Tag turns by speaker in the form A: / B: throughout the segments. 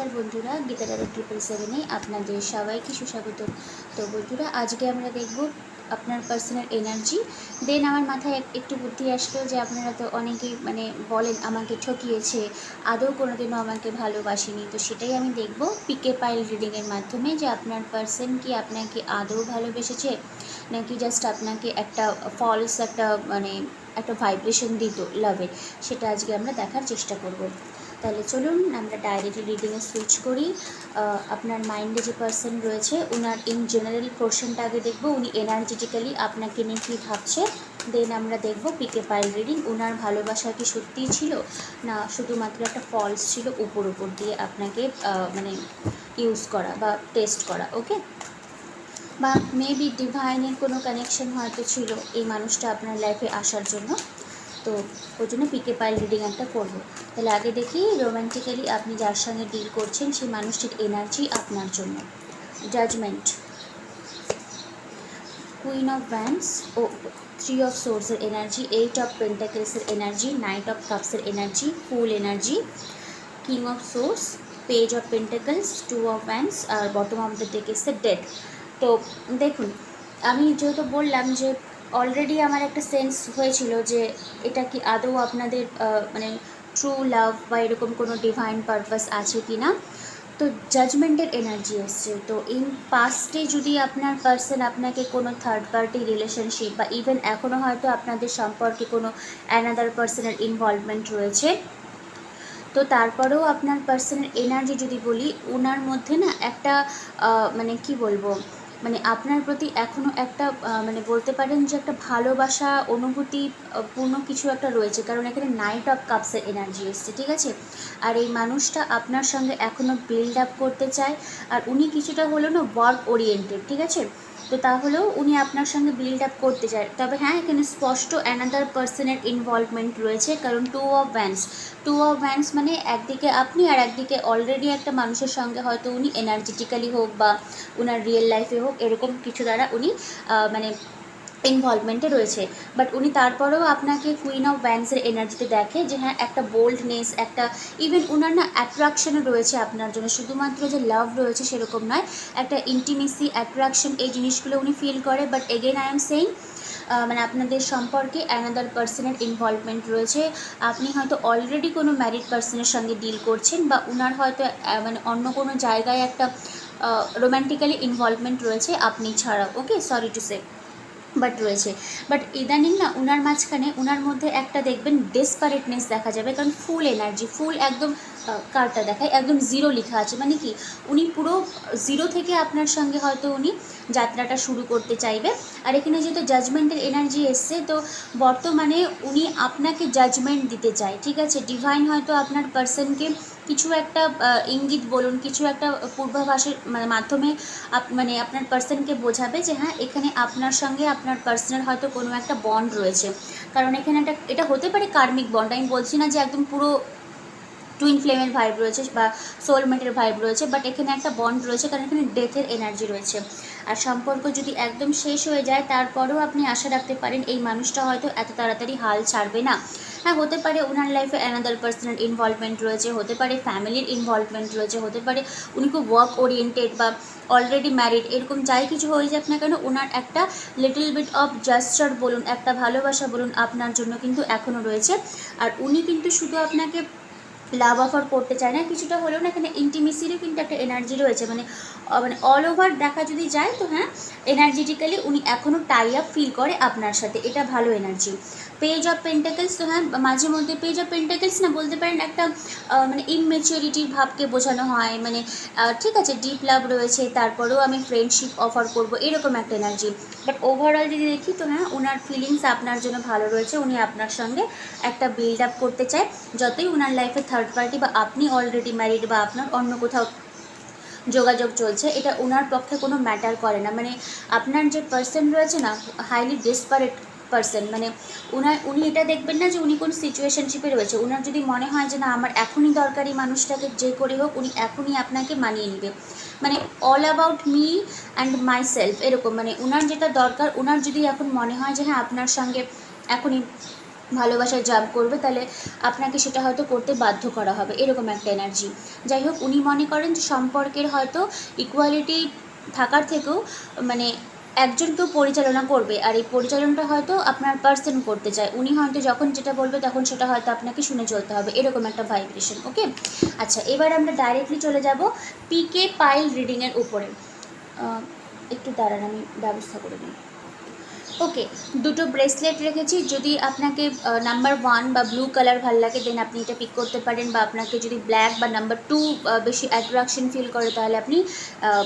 A: নমস্কার বন্ধুরা গীতারাধা ট্রিপল সেভেনে আপনাদের সবাইকে সুস্বাগত তো বন্ধুরা, আজকে আমরা দেখব আপনার পার্সোনাল এনার্জি দেন আমার মাথায় একটু বুদ্ধি আসলো যে আপনারা তো অনেকেই মানে বলেন আমাকে ঠকিয়েছে, আদৌ কোনোদিনও আমাকে ভালোবাসেনি। তো সেটাই আমি দেখব পিকে পাইল রিডিংয়ের মাধ্যমে যে আপনার পার্সন কি আপনাকে আদৌ ভালোবেসেছে, নাকি জাস্ট আপনাকে একটা ফলস একটা মানে একটা ভাইব্রেশন দিত লাভের সেটা আজকে আমরা দেখার চেষ্টা করব। তাহলে চলুন আমরা ডাইরেক্টলি রিডিংয়ে সুইচ করি। আপনার মাইন্ডে যে পার্সন রয়েছে ওনার ইন জেনারেল পোর্শনটা আগে দেখব, উনি এনার্জেটিক্যালি আপনাকে নিয়ে কী ভাবছে। দেন আমরা দেখব পিকে পাইল রিডিং ওনার ভালোবাসা কি সত্যিই ছিল? না, শুধুমাত্র একটা ফলস ছিল উপর উপর দিয়ে আপনাকে মানে ইউজ করা বা টেস্ট করা ওকে বা মেবি ডিভাইনের কোনো কানেকশন হয়তো ছিল এই মানুষটা আপনার লাইফে আসার জন্য। তো ওই জন্য পিকে পাইল রিডিং একটা করব। তাহলে আগে দেখি রোম্যান্টিক্যালি আপনি যার সঙ্গে ডিল করছেন, সেই মানুষটির এনার্জি আপনার জন্য। জাজমেন্ট কুইন অফ ভ্যান্স ও থ্রি অফ সোর্সের এনার্জি এইট অফ পেন্টাকেলসের energy knight of কাপসের energy full energy king of swords page of pentacles two of wands R bottom of the deck এসে death তো দেখুন, আমি যেহেতু বললাম যে অলরেডি আমার একটা সেন্স হয়েছিল যে এটা কি আদৌ আপনাদের মানে ট্রু লাভ বা এরকম কোনো ডিভাইন পারপাস আছে কি না তো জাজমেন্টের এনার্জি এসছে। তো ইন পাস্টে যদি আপনার পার্সন আপনাকে কোনো থার্ড পার্টি রিলেশনশিপ বা ইভেন এখনও হয়তো আপনাদের সম্পর্কে কোনো অ্যানাদার পার্সনের ইনভলভমেন্ট রয়েছে, তো তারপরেও আপনার পার্সনের এনার্জি যদি বলি ওনার মধ্যে না একটা মানে কি বলব মানে আপনার প্রতি এখনও একটা মানে বলতে পারেন যে একটা ভালোবাসা, অনুভূতি পূর্ণ কিছু একটা রয়েছে। কারণ এখানে নাইট অফ কাপসের এনার্জি এসছে, ঠিক আছে? আর এই মানুষটা আপনার সঙ্গে এখনও বিল্ড আপ করতে চায়। আর উনি কিছুটা হলো না ওয়ার্ক ওরিয়েন্টেড ঠিক আছে? তো তাহলেও উনি আপনার সঙ্গে বিল্ড আপ করতে চায়। তবে হ্যাঁ এখানে স্পষ্ট অ্যানাদার পার্সনের ইনভলভমেন্ট রয়েছে, কারণ two of wands two of wands মানে একদিকে আপনি আর একদিকে অলরেডি একটা মানুষের সঙ্গে হয়তো উনি এনার্জেটিক্যালি হোক বা ওনার রিয়েল লাইফে হোক, এরকম কিছু দ্বারা উনি মানে ইনভলভমেন্টে রয়েছে। বাট উনি তারপরেও আপনাকে কুইন অফ ভ্যান্সের এনার্জিতে দেখে যে হ্যাঁ একটা বোল্ডনেস একটা ইভেন ওনার না অ্যাট্রাকশনও রয়েছে আপনার জন্য। শুধুমাত্র যে লাভ রয়েছে সেরকম নয়, একটা ইন্টিমেসি অ্যাট্রাকশন এই জিনিসগুলো উনি ফিল করে। But again I am saying মানে আপনাদের সম্পর্কে অ্যানাদার পার্সনের ইনভলভমেন্ট রয়েছে। আপনি হয়তো অলরেডি কোনো ম্যারিড পার্সনের সঙ্গে ডিল করছেন বা ওনার হয়তো মানে অন্য কোনো জায়গায় একটা রোম্যান্টিক্যালি ইনভলভমেন্ট রয়েছে আপনি ছাড়া okay sorry to say but রয়েছে। বাট ইদানিং না ওনার মাঝখানে ওনার মধ্যে একটা দেখবেন ডেসপারেটনেস দেখা যাবে কারণ ফুল এনার্জি ফুল একদম আহ, কার্ডটা দেখায় একদম জিরো লেখা আছে। মানে কি উনি পুরো জিরো থেকে আপনার সঙ্গে হয়তো উনি যাত্রাটা শুরু করতে চাইবে। আর এখানে যেহেতু জাজমেন্টের এনার্জি এসছে তো বর্তমানে উনি আপনাকে জাজমেন্ট দিতে চায় ঠিক আছে? ডিভাইন হয়তো আপনার পার্সনকে কিছু একটা ইঙ্গিত বলুন, কিছু একটা পূর্বাভাসের মানে মাধ্যমে মানে আপনার পার্সনকে বোঝাবে যে হ্যাঁ এখানে আপনার সঙ্গে আপনার পার্সোনাল হয়তো কোনো একটা বন্ড রয়েছে। কারণ এখানে একটা, এটা হতে পারে কার্মিক বন্ড আমি বলছি না যে একদম পুরো টুইন ফ্লেমের ভাইব রয়েছে বা সোলমেটের ভাইব রয়েছে বাট এখানে একটা বন্ড রয়েছে, কারণ এখানে ডেথের এনার্জি রয়েছে। আর সম্পর্ক যদি একদম শেষ হয়ে যায়, তারপরেও আপনি আশা রাখতে পারেন, এই মানুষটা হয়তো এত তাড়াতাড়ি হাল ছাড়বে না। হ্যাঁ হতে পারে ওনার লাইফে অ্যানাদার পার্সোনাল ইনভলভমেন্ট রয়েছে, হতে পারে ফ্যামিলির ইনভলভমেন্ট রয়েছে, হতে পারে উনি খুব ওয়ার্ক ওরিয়েন্টেড বা অলরেডি ম্যারিড এরকম যাই কিছু হয়ে যায় আপনার কেন, ওনার একটা লিটল বিট অফ জাস্টার বলুন, একটা ভালোবাসা বলুন আপনার জন্য কিন্তু এখনও রয়েছে। আর উনি কিন্তু শুধু আপনাকে লাভ অফার করতে চায় না, কিছুটা হলেও না এখানে ইন্টিমেসিরও কিন্তু একটা এনার্জি রয়েছে। মানে মানে অল ওভার দেখা যদি যায়, তো হ্যাঁ এনার্জেটিক্যালি উনি এখনও টাই আপ ফিল করে আপনার সাথে। এটা ভালো এনার্জি পেজ অফ পেন্টাকেলস তো হ্যাঁ মাঝে মধ্যে পেজ অফ পেন্টাকেলস না বলতে পারেন একটা মানে ইনমেচিউরিটির ভাবকে বোঝানো হয়। মানে ঠিক আছে ডিপ লাভ রয়েছে, তারপরেও আমি ফ্রেন্ডশিপ অফার করব, এরকম একটা এনার্জি বাট ওভারঅল যদি দেখি, তো হ্যাঁ ওনার ফিলিংস আপনার জন্য ভালো রয়েছে। উনি আপনার সঙ্গে একটা বিল্ড আপ করতে চায়, যতই ওনার লাইফে থার্ড পার্টি বা আপনি অলরেডি ম্যারিড বা আপনার অন্য কোথাও যোগাযোগ চলছে, এটা ওনার পক্ষে কোনো ম্যাটার করে না। মানে আপনার যে পার্সন রয়েছে না হাইলি ডেসপারেট পার্সন মানে উনার, উনি এটা দেখবেন না যে উনি কোন সিচুয়েশনশিপে রয়েছে। ওনার যদি মনে হয় যে না, আমার এখনই দরকারি মানুষটাকে যে করে হোক, উনি এখনই আপনাকে মানিয়ে নেবে। মানে all about me and myself এরকম। মানে ওনার যেটা দরকার ওনার যদি এখন মনে হয় যে হ্যাঁ আপনার সঙ্গে এখনই ভালোবাসায় জাম্প করবে, তাহলে আপনাকে সেটা হয়তো করতে বাধ্য করা হবে। এরকম একটা এনার্জি যাই হোক, উনি মনে করেন যে সম্পর্কের হয়তো ইকুয়ালিটি থাকার থেকেও মানে একজন কেউ পরিচালনা করবে, আর এই পরিচালনাটা হয়তো আপনার পার্সন করতে চায়। উনি হয়তো যখন যেটা বলবে, তখন সেটা হয়তো আপনাকে শুনে চলতে হবে। এরকম একটা ভাইব্রেশন ওকে আচ্ছা এবার আমরা ডাইরেক্টলি চলে যাব পিকে পাইল রিডিংয়ের উপরে। একটু দাঁড়ান, আমি ব্যবস্থা করে নিই ওকে দুটো ব্রেসলেট রেখেছি। যদি আপনাকে নাম্বার ওয়ান বা ব্লু কালার ভালো লাগে দেন আপনি এটা পিক করতে পারেন বা আপনাকে যদি ব্ল্যাক বা নাম্বার টু বেশি অ্যাট্রাকশন ফিল করে, তাহলে আপনি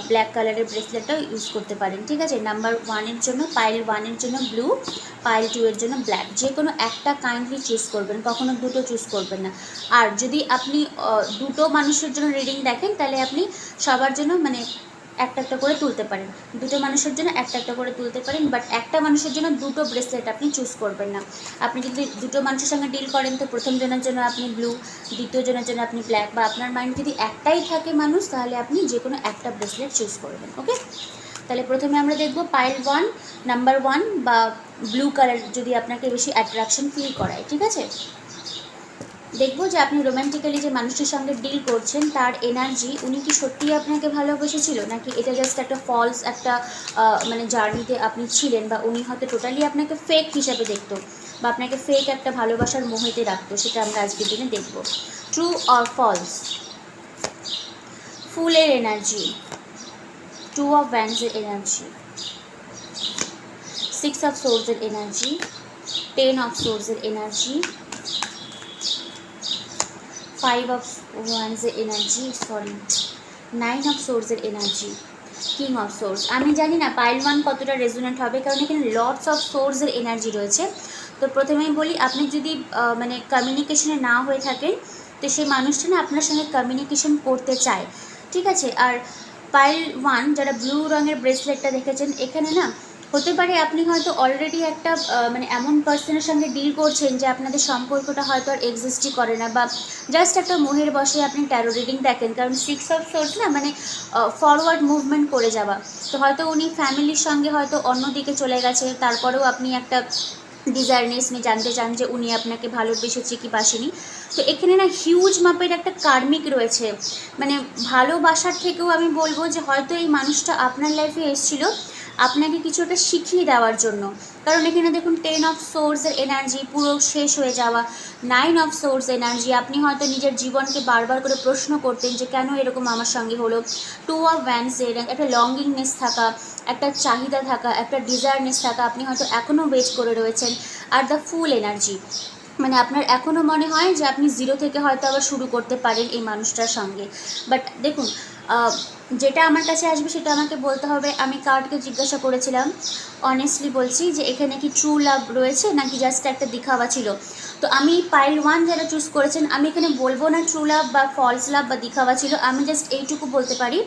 A: ব্ল্যাক কালারের ব্রেসলেটটা ইউজ করতে পারেন। ঠিক আছে? নাম্বার ওয়ানের জন্য পাইল ওয়ানের জন্য ব্লু পাইল টু এর জন্য ব্ল্যাক যে কোনো একটা কাইন্ডলি চুজ করবেন, কখনো দুটো চুজ করবেন না। আর যদি আপনি দুটো মানুষের জন্য রিডিং দেখেন, তাহলে আপনি সবার জন্য মানে একটা একটা করে তুলতে পারেন। দুটো মানুষের জন্য একটা একটা করে তুলতে পারেন বাট একটা মানুষের জন্য দুটো ব্রেসলেট আপনি চুজ করবেন না। আপনি যদি দুটো মানুষের সঙ্গে ডিল করেন, তো প্রথম জনের জন্য আপনি ব্লু দ্বিতীয় জনের জন্য আপনি ব্ল্যাক বা আপনার মাইন্ড যদি একটাই থাকে মানুষ, তাহলে আপনি যে কোনো একটা ব্রেসলেট চুজ করবেন ওকে তাহলে প্রথমে আমরা দেখব পাইল ওয়ান নাম্বার ওয়ান বা ব্লু কালার যদি আপনাকে বেশি অ্যাট্রাকশন ফিল করায়, ঠিক আছে? দেখব যে আপনি রোম্যান্টিক্যালি যে মানুষটির সঙ্গে ডিল করছেন, তার এনার্জি উনি কি সত্যিই আপনাকে ভালোবেসেছিল? নাকি এটা জাস্ট একটা ফলস একটা মানে জার্নিতে আপনি ছিলেন বা উনি হয়তো টোটালি আপনাকে ফেক হিসাবে দেখতো বা আপনাকে ফেক একটা ভালোবাসার মোহিতে রাখতো, সেটা আমরা আজকের দিনে দেখব। ট্রু অর ফলস ফুলের এনার্জি টু অফ ভ্যান্সের এনার্জি সিক্স অফ সোর্সের এনার্জি টেন অফ সোর্সের এনার্জি ফাইভ অফ ওয়ান্সের এনার্জি সরি নাইন অফ সোর্সের এনার্জি কিং অফ সোর্স আমি জানি না পাইল ওয়ান কতটা রেজুনেট হবে, কারণ এখানে লর্ডস অফ সোর্সের এনার্জি রয়েছে। তো প্রথমেই বলি, আপনি যদি মানে কমিউনিকেশনে না হয়ে থাকেন, তো সেই মানুষটা না আপনার সঙ্গে কমিউনিকেশন করতে চায়। ঠিক আছে? আর পাইল ওয়ান যারা ব্লু রঙের ব্রেসলেটটা দেখেছেন, এখানে না হতে পারে আপনি হয়তো অলরেডি একটা মানে এমন পার্সনের সঙ্গে ডিল করছেন যে আপনাদের সম্পর্কটা হয়তো আর এক্সিস্টই করে না বা জাস্ট একটা মোহের বসে আপনি ট্যারো রিডিং দেখেন। কারণ সিক্স অফ সোর্স না মানে ফরওয়ার্ড মুভমেন্ট করে যাওয়া। তো হয়তো উনি ফ্যামিলির সঙ্গে হয়তো অন্যদিকে চলে গেছে, তারপরেও আপনি একটা ডিজায়ারনেস নিয়ে জানতে চান যে উনি আপনাকে ভালোবেসেছে কি বাসেনি। তো এখানে না হিউজ মাপের একটা কার্মিক রয়েছে। মানে ভালোবাসার থেকেও আমি বলব যে হয়তো এই মানুষটা আপনার লাইফে এসেছিল আপনাকে কিছু একটা শিখিয়ে দেওয়ার জন্য। কারণ এখানে দেখুন টেন অফ সোর্সের এনার্জি পুরো শেষ হয়ে যাওয়া। নাইন অফ সোর্স এনার্জি আপনি হয়তো নিজের জীবনকে বারবার করে প্রশ্ন করতেন যে, কেন এরকম আমার সঙ্গে হলো? টু অফ ভ্যান্সের একটা লঙ্গিংনেস থাকা, একটা চাহিদা থাকা, একটা ডিজায়ারনেস থাকা, আপনি হয়তো এখনও ওয়েট করে রয়েছেন, আর দ্য ফুল এনার্জি মানে আপনার এখনও মনে হয় যে, আপনি জিরো থেকে হয়তো আবার শুরু করতে পারেন এই মানুষটার সঙ্গে। বাট দেখুন যেটা আমার কাছে আসবে সেটা আমাকে বলতে হবে। আমি কার্ডকে জিজ্ঞাসা করেছিলাম। অনেস্টলি বলছি যে এখানে কি ট্রু লাভ রয়েছে নাকি জাস্ট একটা দিখাওয়া ছিল? তো আমি পাইল ওয়ান যারা চুজ করেছেন, আমি এখানে বলব না ট্রু লাভ বা ফলস লাভ বা দিখাওয়া ছিল। আমি জাস্ট এইটুকু বলতে পারি।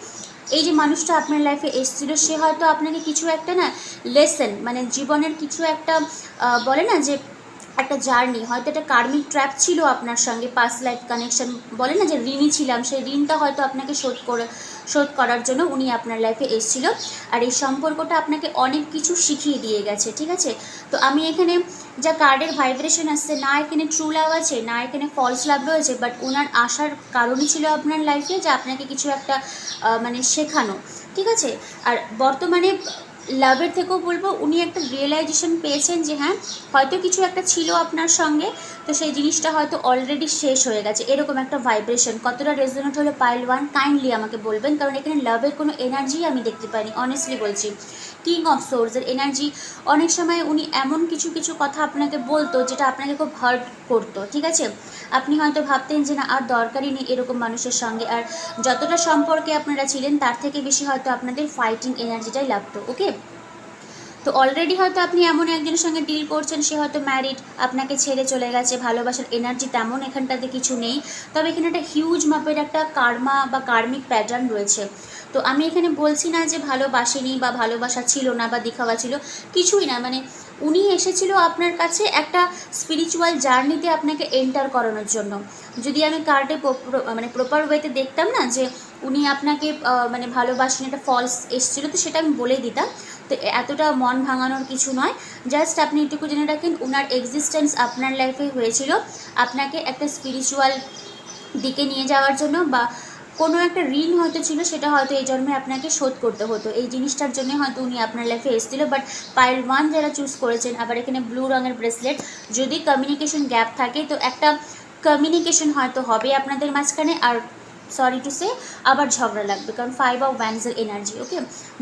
A: এই যে মানুষটা আপনার লাইফে এসেছিল, সে হয়তো আপনাকে কিছু একটা না লেসেন মানে জীবনের কিছু একটা বলে না যে একটা জার্নি, হয়তো একটা কার্মিক ট্র্যাপ ছিল আপনার সঙ্গে পাস লাইফ কানেকশন বলে না যে ঋণী ছিলাম, সেই ঋণটা হয়তো আপনাকে শোধ করে, শোধ করার জন্য উনি আপনার লাইফে এসেছিল। আর এই সম্পর্কটা আপনাকে অনেক কিছু শিখিয়ে দিয়ে গেছে, ঠিক আছে? তো আমি এখানে যা কার্ডের ভাইব্রেশন আসছে, না এখানে ট্রু লাভ আছে, না এখানে ফলস লাভ রয়েছে বাট ওনার আসার কারণই ছিল আপনার লাইফে যে আপনাকে কিছু একটা মানে শেখানো, ঠিক আছে? আর বর্তমানে লাভের থেকেও বলব, উনি একটা রিয়েলাইজেশন পেয়েছেন যে হ্যাঁ হয়তো কিছু একটা ছিল আপনার সঙ্গে, তো সেই জিনিসটা হয়তো অলরেডি শেষ হয়ে গেছে। এরকম একটা ভাইব্রেশন কতটা রেজনেট হলো পাইল ওয়ান কাইন্ডলি আমাকে বলবেন, কারণ এখানে লাভের কোনো এনার্জি আমি দেখতে পাইনি অনেস্টলি বলছি। কিং অফ সোর্সের এনার্জি অনেক সময় উনি এমন কিছু কিছু কথা আপনাকে বলতো যেটা আপনাকে খুব হার্ট করতো, ঠিক আছে? আপনি হয়তো ভাবতেন যে না, আর দরকারই নেই এরকম মানুষের সঙ্গে। আর যতটা সম্পর্কে আপনারা ছিলেন, তার থেকে বেশি হয়তো আপনাদের ফাইটিং এনার্জিটাই লাগতো ওকে তো অলরেডি হয়তো আপনি এমন একজনের সঙ্গে ডিল করছেন, সে হয়তো ম্যারিড আপনাকে ছেড়ে চলে গেছে, ভালোবাসার এনার্জি তেমন এখানটাতে কিছু নেই। তবে এখানে একটা হিউজ মাপের একটা কার্মা বা কার্মিক প্যাটার্ন রয়েছে। তো আমি এখানে বলছি না যে ভালোবাসেনি বা ভালোবাসা ছিল না বা দেখাওয়া ছিল, কিছুই না। মানে উনি এসেছিল আপনার কাছে একটা স্পিরিচুয়াল জার্নিতে আপনাকে এন্টার করানোর জন্য। যদি আমি কার্ডে মানে প্রপার ওয়েতে দেখতাম না যে উনি আপনাকে মানে ভালোবাসেন, একটা ফলস এসেছিল, তো সেটা আমি বলেই দিতাম। তো এতটা মন ভাঙানোর কিছু নয়। জাস্ট আপনি এটুকু জেনে রাখেন ওনার এক্সিস্টেন্স আপনার লাইফে হয়েছিল। আপনাকে একটা স্পিরিচুয়াল দিকে নিয়ে যাওয়ার জন্য বা কোনো একটা ঋণ হয়তো ছিল, সেটা হয়তো এই জন্মে আপনাকে শোধ করতে হতো। এই জিনিসটার জন্য হয়তো উনি আপনার লাইফে এসেছিল বাট পাইল ওয়ান যারা চুজ করেছেন, আবার এখানে ব্লু রঙের ব্রেসলেট যদি কমিউনিকেশন গ্যাপ থাকে, তো একটা কমিউনিকেশন হয়তো হবে আপনাদের মাঝখানে, আর সরি টু সে আবার ঝগড়া লাগবে, কারণ ফাইভ অফ ওয়ান্সের এনার্জি ওকে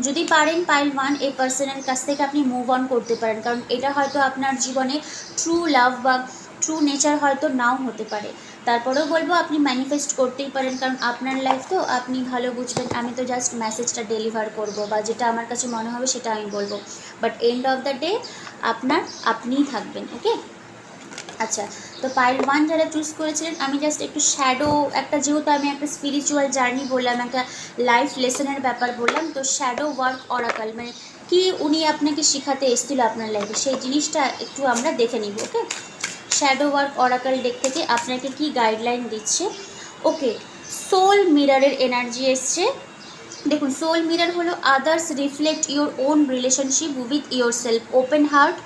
A: যদি পারেন পাইল ওয়ান এই পার্সনের কাছ থেকে আপনি মুভ অন করতে পারেন, কারণ এটা হয়তো আপনার জীবনে ট্রু লাভ বা ট্রু নেচার হয়তো নাও হতে পারে। তারপরেও বলব, আপনি ম্যানিফেস্ট করতেই পারেন, কারণ আপনার লাইফ তো আপনি ভালো বুঝবেন। আমি তো জাস্ট মেসেজটা ডেলিভার করব, বা যেটা আমার কাছে মনে হবে সেটা আমি বলব। But end of the day আপনার আপনিই থাকবেন ওকে আচ্ছা তো পাইল ওয়ান যারা চুজ করেছিলেন, আমি জাস্ট একটু শ্যাডো একটা যেহেতু আমি একটা স্পিরিচুয়াল জার্নি বললাম, একটা লাইফ লেসনের ব্যাপার বললাম, তো শ্যাডো ওয়ার্ক অরাকাল মানে কি উনি আপনাকে শেখাতে এসেছিল আপনার লাইফে সেই জিনিসটা একটু আমরা দেখে নিব okay shadow work oracle deck থেকে আপনাকে কি গাইডলাইন দিচ্ছে। ওকে সোল মিরারের এনার্জি এসছে। দেখুন সোল মিরার হলো others reflect your own relationship with yourself open heart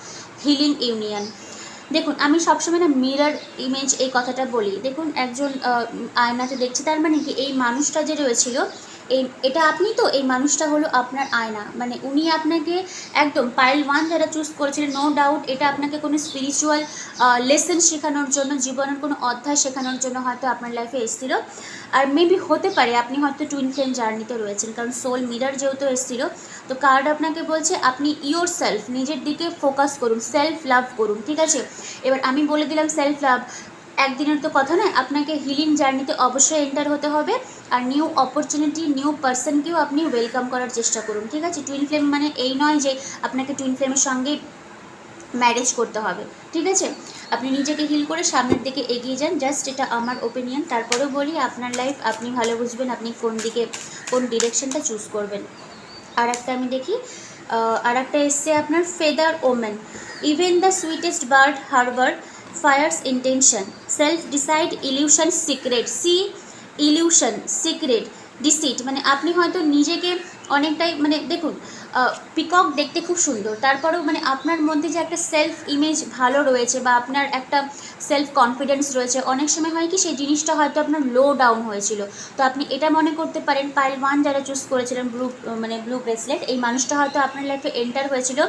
A: healing union দেখুন, আমি সবসময় না মিরার ইমেজ এই কথাটা বলি। দেখুন, একজন আয়নাতে দেখছে, তার মানে কি? এই মানুষটা যে রয়েছিল এই, এটা আপনি তো, এই মানুষটা হলো আপনার আয়না। মানে উনি আপনাকে একদম পাইল ওয়ান যারা চুজ করেছিলেন নো ডাউট এটা আপনাকে কোনো স্পিরিচুয়াল লেসন শেখানোর জন্য, জীবনের কোনো অধ্যায় শেখানোর জন্য হয়তো আপনার লাইফে এসেছিল। আর মেবি হতে পারে, আপনি হয়তো টুইন ফ্লেম জার্নিতে রয়েছেন, কারণ সোল মিরার যেহেতু এসেছিল, তো কার্ড আপনাকে বলছে, আপনি ইয়োর সেলফ নিজের দিকে ফোকাস করুন সেলফ লাভ করুন, ঠিক আছে? এবার আমি বলে দিলাম সেলফ লাভ একদিনের তো কথা নয়, আপনাকে হিলিং জার্নিতে অবশ্যই এন্টার হতে হবে। আর নিউ অপরচুনিটি নিউ পার্সনকেও আপনি ওয়েলকাম করার চেষ্টা করুন, ঠিক আছে? টুইন ফ্লেম মানে এই নয় যে আপনাকে টুইন ফ্লেমের সঙ্গে ম্যারেজ করতে হবে, ঠিক আছে? আপনি নিজেকে হিল করে সামনের দিকে এগিয়ে যান জাস্ট এটা আমার ওপিনিয়ন তারপরেও বলি, আপনার লাইফ আপনি ভালো বুঝবেন, আপনি কোন দিকে, কোন ডিরেকশনটা চুজ করবেন। আর একটা আমি দেখি আর একটা এসছে আপনার feather omen even the sweetest bird harbour fires intention self decide illusion secret see illusion secret deceit মানে আপনি হয়তো নিজেকে অনেকটাই মানে দেখুন পিকক দেখতে খুব সুন্দর। তারপরেও মানে আপনার মধ্যে যে একটা সেলফ ইমেজ ভালো রয়েছে বা আপনার একটা সেলফ কনফিডেন্স রয়েছে, অনেক সময় হয় কি সেই জিনিসটা হয়তো আপনার লো ডাউন হয়েছিল। তো আপনি এটা মনে করতে পারেন পাইল ওয়ান যারা চুজ করেছিলেন ব্লু মানে ব্লু ব্রেসলেট এই মানুষটা হয়তো আপনার লাইফে এন্টার হয়েছিল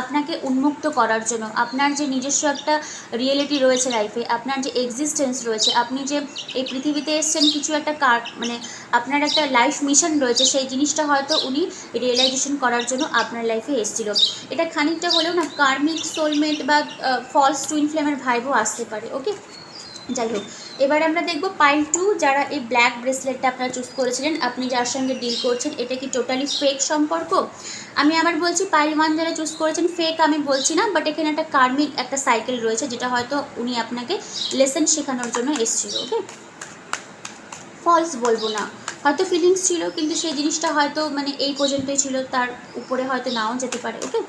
A: আপনাকে উন্মুক্ত করার জন্য। আপনার যে নিজস্ব একটা রিয়েলিটি রয়েছে লাইফে আপনার যে এক্সিস্টেন্স রয়েছে, আপনি যে এই পৃথিবীতে এসছেন কিছু একটা কার মানে আপনার একটা লাইফ মিশন রয়েছে, সেই জিনিসটা হয়তো উনি রিয়েলাইজেশন করার জন্য আপনার লাইফে এসেছিল। এটা খানিকটা হলেও না কার্মিক সোলমেট বা ফলস টুইন ফ্লেমের ভাইবও আসতে পারে ওকে যাই হোক, এবার আমরা দেখব পাইল টু যারা এই ব্ল্যাক ব্রেসলেটটা আপনারা চুজ করেছিলেন, আপনি যার সঙ্গে ডিল করছেন, এটা কি টোটালি ফেক সম্পর্ক? আমি আবার বলছি পাইল ওয়ান যারা চুজ করেছেন ফেক আমি বলছি না বাট এখানে একটা কার্মিক একটা সাইকেল রয়েছে, যেটা হয়তো উনি আপনাকে লেসন শেখানোর জন্য এসেছিল ওকে ফলস বলব না। হয়তো ফিলিংস ছিল, কিন্তু সেই জিনিসটা হয়তো মানে এই পর্যন্তই ছিল, তার উপরে হয়তো নাও যেতে পারে ওকে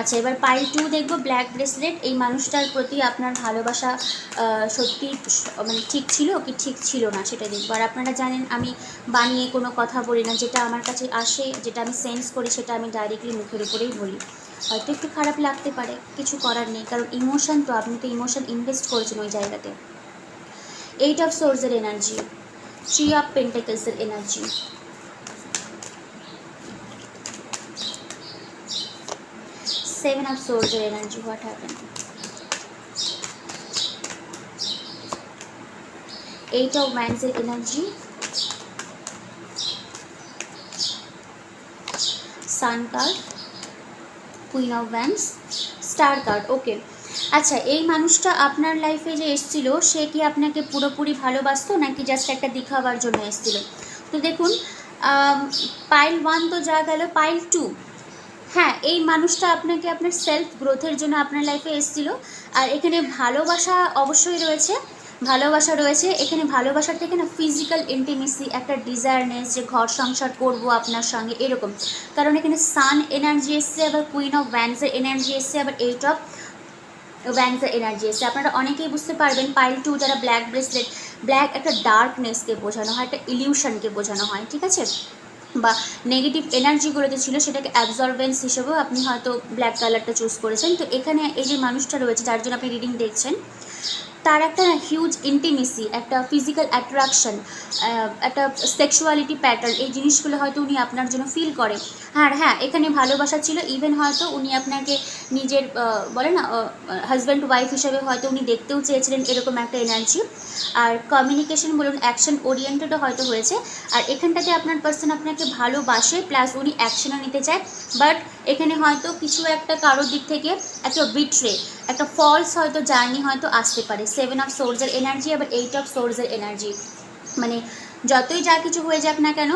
A: আচ্ছা এবার পাইল টু দেখব ব্ল্যাক ব্রেসলেট এই মানুষটার প্রতি আপনার ভালোবাসা সত্যি মানে ঠিক ছিল কি ঠিক ছিল না সেটা দেখব। আর আপনারা জানেন, আমি বানিয়ে কোনো কথা বলি না, যেটা আমার কাছে আসে, যেটা আমি সেন্স করি, সেটা আমি ডাইরেক্টলি মুখের উপরেই বলি। হয়তো একটু খারাপ লাগতে পারে, কিছু করার নেই, কারণ ইমোশন তো, আপনি তো ইমোশন ইনভেস্ট করেছেন ওই জায়গাতে। এইট অফ সোর্সের এনার্জি থ্রি অফ পেন্টাকেলসের এনার্জি সেভেন অফ সোর্সের energy what happen eight of ম্যান্সের energy sun card queen of wands star card okay আচ্ছা এই মানুষটা আপনার লাইফে যে এসছিল, সে কি আপনাকে পুরোপুরি ভালোবাসতো, নাকি জাস্ট একটা দেখাবার জন্য এসছিল? তো দেখুন পাইল ওয়ান তো যা গেল পাইল টু হ্যাঁ এই মানুষটা আপনাকে আপনার সেলফ গ্রোথের জন্য আপনার লাইফে এসেছিল। আর এখানে ভালোবাসা অবশ্যই রয়েছে, ভালোবাসা রয়েছে। এখানে ভালোবাসার থেকে না ফিজিক্যাল ইন্টিমেসি একটা ডিজায়ারনেস যে ঘর সংসার করব আপনার সঙ্গে, এরকম। কারণ এখানে সান এনার্জি এসছে, আবার কুইন অফ ভ্যান্সের এনার্জি এসছে, আবার এইট অফ ভ্যান্সের এনার্জি এসছে আপনারা অনেকেই বুঝতে পারবেন পাইল টু যারা ব্ল্যাক ব্রেসলেট ব্ল্যাক একটা ডার্কনেসকে বোঝানো হয়, একটা ইলিউশনকে বোঝানো হয়, ঠিক আছে? বা নেগেটিভ এনার্জিগুলো যে ছিল, সেটাকে অ্যাবজর্বেন্স হিসেবেও আপনি হয়তো ব্ল্যাক কালারটা চুজ করেছেন। তো এখানে এই যে মানুষটা রয়েছে, যার জন্য আপনি রিডিং দেখছেন তার একটা হিউজ ইন্টিমেসি একটা ফিজিক্যাল অ্যাট্রাকশন একটা সেক্সুয়ালিটি প্যাটার্ন এই জিনিসগুলো হয়তো উনি আপনার জন্য ফিল করে। আর হ্যাঁ এখানে ভালোবাসা ছিল ইভেন হয়তো উনি আপনাকে নিজের বলে না হাজব্যান্ড ওয়াইফ হিসেবে হয়তো উনি দেখতেও চেয়েছিলেন এরকম একটা এনার্জি আর কমিউনিকেশন বলুন অ্যাকশন ওরিয়েন্টেডও হয়তো হয়েছে। আর এখানটাতে আপনার পার্সন আপনাকে ভালোবাসে প্লাস উনি অ্যাকশনও নিতে চায়। বাট এখানে হয়তো কিছু একটা কারোর দিক থেকে একটা বিট্রে একটা ফলস হয়তো জার্নি হয়তো আসতে পারে। সেভেন অফ সোর্সের এনার্জি আবার এইট অফ সোর্সের এনার্জি মানে যতই যা কিছু হয়ে যাক না কেন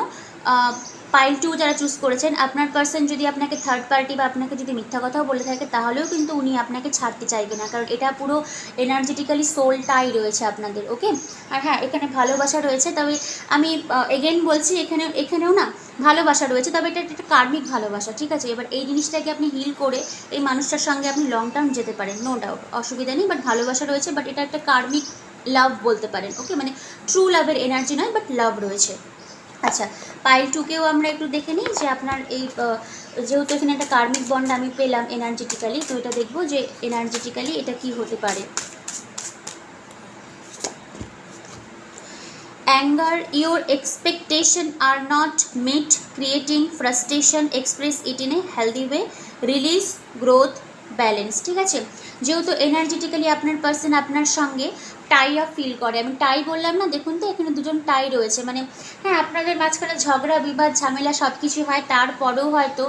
A: পাইল টু যারা চুজ করেছেন, আপনার পার্সন যদি আপনাকে থার্ড পার্টি বা আপনাকে যদি মিথ্যা কথাও বলে থাকে, তাহলেও কিন্তু উনি আপনাকে ছাড়তে চাইবে না। কারণ এটা পুরো এনার্জেটিক্যালি সোলটাই রয়েছে আপনাদের ওকে আর হ্যাঁ এখানে ভালোবাসা রয়েছে, তবে আমি এগেন বলছি এখানে এখানেও না ভালোবাসা রয়েছে, তবে এটা একটা কার্মিক ভালোবাসা, ঠিক আছে? এবার এই জিনিসটাকে আপনি হিল করে এই মানুষটার সঙ্গে আপনি লং টার্ম যেতে পারেন নো ডাউট অসুবিধা নেই বাট ভালোবাসা রয়েছে বাট এটা একটা কার্মিক লাভ বলতে পারেন ওকে মানে ট্রু লাভের এনার্জি নয় বাট লাভ রয়েছে। আচ্ছা পাইল টুকেও আমরা একটু দেখে নিই যে আপনার এই যেহেতু এখানে একটা কার্মিক বন্ড আমি পেলাম এনার্জেটিক্যালি তো এটা দেখব যে এনার্জেটিক্যালি এটা কি হতে পারে। Anger your expectation are not met creating frustration express it in a healthy way release growth balance ঠিক আছে যেহেতু এনার্জেটিক্যালি আপনার পার্সন আপনার সঙ্গে টাই আপ ফিল করে। আমি টাই বললাম না, দেখুন তো এখানে দুজন টাই রয়েছে। মানে হ্যাঁ আপনাদের মাঝখানে ঝগড়া, বিবাদ, ঝামেলা সব কিছু হয়, তারপরেও হয়তো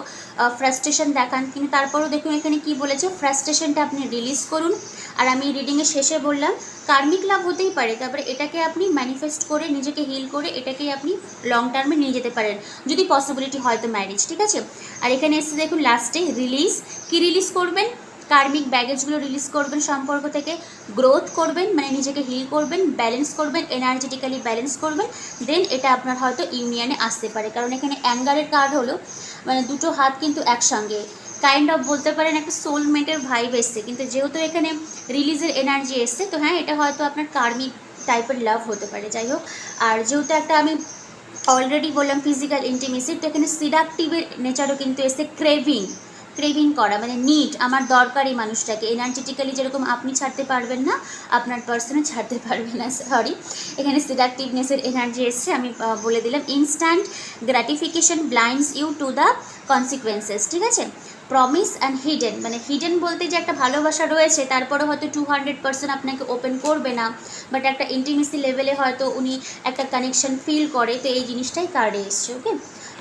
A: ফ্রাস্ট্রেশন দেখান। কিন্তু তারপরেও দেখুন এখানে কি বলেছে ফ্রাস্ট্রেশনটা আপনি রিলিজ করুন। আর আমি রিডিংয়ের শেষে বললাম কার্মিক লাভ হতেই পারে। তারপরে এটাকে আপনি ম্যানিফেস্ট করে, নিজেকে হিল করে, এটাকেই আপনি লং টার্মে নিয়ে যেতে পারেন। যদি পসিবিলিটি হয় তো ম্যারেজ ঠিক আছে? আর এখানে এসে দেখুন লাস্টে রিলিজ কি রিলিজ করবেন? কার্মিক ব্যাগেজগুলো রিলিজ করবেন সম্পর্ক থেকে গ্রোথ করবেন মানে নিজেকে হিল করবেন ব্যালেন্স করবেন এনার্জেটিক্যালি ব্যালেন্স করবেন দেন এটা আপনার হয়তো ইউনিয়নে আসতে পারে। কারণ এখানে অ্যাঙ্গারের কার্ড হলো মানে দুটো হাত কিন্তু একসঙ্গে। কাইন্ড অফ বলতে পারেন একটা সোলমেটের ভাইব এসছে, কিন্তু যেহেতু এখানে রিলিজের এনার্জি এসছে, তো হ্যাঁ এটা হয়তো আপনার কার্মিক টাইপের লাভ হতে পারে। যাই হোক, আর যেহেতু একটা আমি অলরেডি বললাম ফিজিক্যাল ইন্টিমেসি তো এখানে সিডাকটিভের নেচারও কিন্তু এসে ক্রেভিং ক্রেভিং করা মানে নিড আমার দরকার এই মানুষটাকে। এনার্জেটিক্যালি যেরকম আপনি ছাড়তে পারবেন না, আপনার পার্সনে ছাড়তে পারবে না সরি এখানে সিডাকটিভনেসের এনার্জি এসছে, আমি বলে দিলাম। Instant gratification blinds you to the consequences ঠিক আছে? প্রমিস অ্যান্ড হিডেন মানে হিডেন বলতে যে একটা ভালোবাসা রয়েছে তারপরে হয়তো টু হান্ড্রেড পার্সেন্ট আপনাকে ওপেন করবে না বাট একটা ইন্টিমেসি লেভেলে হয়তো উনি একটা কানেকশন ফিল করে, তো এই জিনিসটাই কার্ডে এসছে ওকে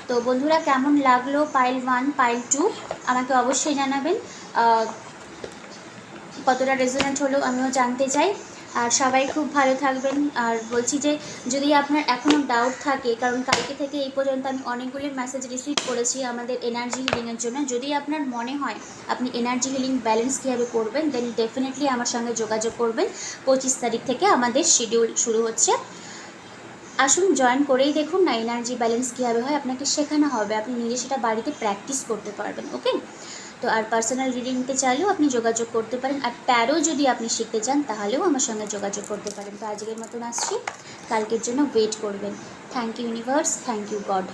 A: তো বন্ধুরা, কেমন লাগল পাইল ওয়ান পাইল টু আমাকে অবশ্যই জানাবেন কতটা রেজোনেন্ট হলো আমিও জানতে চাই। আর সবাই খুব ভালো থাকবেন। আর বলছি যে, যদি আপনার এখনও ডাউট থাকে, কারণ কালকে থেকে এই পর্যন্ত আমি অনেকগুলি মেসেজ রিসিভ করেছি আমাদের এনার্জি হিলিংয়ের জন্য, যদি আপনার মনে হয় আপনি এনার্জি হিলিং ব্যালেন্স কীভাবে করবেন দেন ডেফিনেটলি আমার সঙ্গে যোগাযোগ করবেন। পঁচিশ তারিখ থেকে আমাদের শিডিউল শুরু হচ্ছে। আসুন জয়েন করেই দেখুন না এনার্জি ব্যালেন্স কীভাবে হয়, আপনাকে শেখানো হবে। আপনি নিজে সেটা বাড়িতে প্র্যাকটিস করতে পারবেন ওকে তো আর পার্সোনাল রিডিং নিতে চাইলেও আপনি যোগাযোগ করতে পারেন। আর ট্যারো যদি আপনি শিখতে চান, তাহলেও আমার সঙ্গে যোগাযোগ করতে পারেন। তো আজকের মতন আসছি। কালকের জন্য ওয়েট করবেন। Thank you universe thank you God